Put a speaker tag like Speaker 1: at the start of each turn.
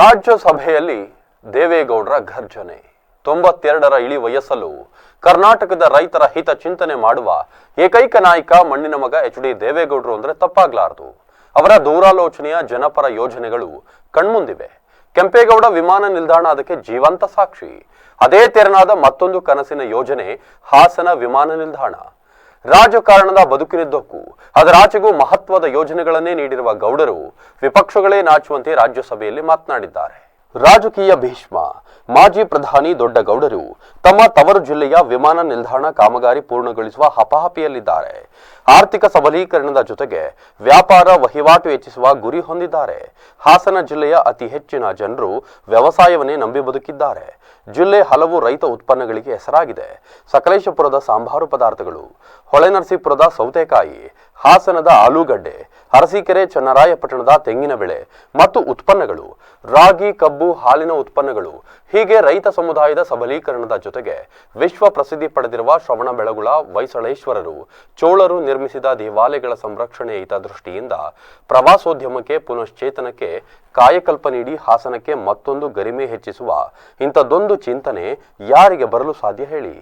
Speaker 1: ರಾಜ್ಯಸಭೆಯಲ್ಲಿ ದೇವೇಗೌಡರ ಘರ್ಜನೆ ತೊಂಬತ್ತೆರಡರ ಇಳಿ ವಯಸ್ಸಲ್ಲೂ ಕರ್ನಾಟಕದ ರೈತರ ಹಿತ ಚಿಂತನೆ ಮಾಡುವ ಏಕೈಕ ನಾಯಕ ಮಣ್ಣಿನ ಮಗ ಎಚ್ ಡಿ ದೇವೇಗೌಡರು ಅಂದ್ರೆ ತಪ್ಪಾಗ್ಲಾರದು. ಅವರ ದೂರಾಲೋಚನೆಯ ಜನಪರ ಯೋಜನೆಗಳು ಕಣ್ಮುಂದಿವೆ. ಕೆಂಪೇಗೌಡ ವಿಮಾನ ನಿಲ್ದಾಣ ಅದಕ್ಕೆ ಜೀವಂತ ಸಾಕ್ಷಿ. ಅದೇ ತೆರನಾದ ಮತ್ತೊಂದು ಕನಸಿನ ಯೋಜನೆ ಹಾಸನ ವಿಮಾನ ನಿಲ್ದಾಣ. ರಾಜಕಾರಣದ ಬದುಕಿನಿದ್ದಕ್ಕೂ ಅದರಾಚೆಗೂ ಮಹತ್ವದ ಯೋಜನೆಗಳನ್ನೇ ನೀಡಿರುವ ಗೌಡರು ವಿಪಕ್ಷಗಳೇ ನಾಚುವಂತೆ ರಾಜ್ಯಸಭೆಯಲ್ಲಿ ಮಾತನಾಡಿದ್ದಾರೆ. ರಾಜಕೀಯ ಭೀಷ್ಮ ಮಾಜಿ ಪ್ರಧಾನಿ ದೊಡ್ಡಗೌಡರು ತಮ್ಮ ತವರು ಜಿಲ್ಲೆಯ ವಿಮಾನ ನಿಲ್ದಾಣ ಕಾಮಗಾರಿ ಪೂರ್ಣಗೊಳಿಸುವ ಹಪಹಪಿಯಲ್ಲಿದ್ದಾರೆ. ಆರ್ಥಿಕ ಸಬಲೀಕರಣದ ಜೊತೆಗೆ ವ್ಯಾಪಾರ ವಹಿವಾಟು ಹೆಚ್ಚಿಸುವ ಗುರಿ ಹೊಂದಿದ್ದಾರೆ. ಹಾಸನ ಜಿಲ್ಲೆಯ ಅತಿ ಹೆಚ್ಚಿನ ಜನರು ವ್ಯವಸಾಯವನ್ನೇ ನಂಬಿ ಬದುಕಿದ್ದಾರೆ. ಜಿಲ್ಲೆ ಹಲವು ರೈತ ಉತ್ಪನ್ನಗಳಿಗೆ ಹೆಸರಾಗಿದೆ. ಸಕಲೇಶಪುರದ ಸಾಂಬಾರು ಪದಾರ್ಥಗಳು, ಹೊಳೆನರಸೀಪುರದ ಸೌತೆಕಾಯಿ, ಹಾಸನದ ಆಲೂಗಡ್ಡೆ ಅರಸೀಕೆರೆ ಚನ್ನರಾಯಪಟ್ಟಣದ ತೆಂಗಿನ ಬೆಳೆ ಮತ್ತು ಉತ್ಪನ್ನಗಳು, ರಾಗಿ, ಕಬ್ಬು, ಹಾಲಿನ ಉತ್ಪನ್ನಗಳು, ಹೀಗೆ ರೈತ ಸಮುದಾಯದ ಸಬಲೀಕರಣದ ಜೊತೆಗೆ ವಿಶ್ವ ಪ್ರಸಿದ್ಧಿ ಪಡೆದಿರುವ ಶ್ರವಣ ಬೆಳಗುಳ ಹೊಯ್ಸಳೇಶ್ವರರು, ಚೋಳರು ನಿರ್ಮಿಸಿದ ದೇವಾಲಯಗಳ ಸಂರಕ್ಷಣೆ ಹಿತದೃಷ್ಟಿಯಿಂದ ಪ್ರವಾಸೋದ್ಯಮಕ್ಕೆ ಪುನಶ್ಚೇತನಕ್ಕೆ ಕಾಯಕಲ್ಪ ನೀಡಿ ಹಾಸನಕ್ಕೆ ಮತ್ತೊಂದು ಗರಿಮೆ ಹೆಚ್ಚಿಸುವ ಇಂಥದ್ದೊಂದು ಚಿಂತನೆ ಯಾರಿಗೆ ಬರಲು ಸಾಧ್ಯ ಹೇಳಿ.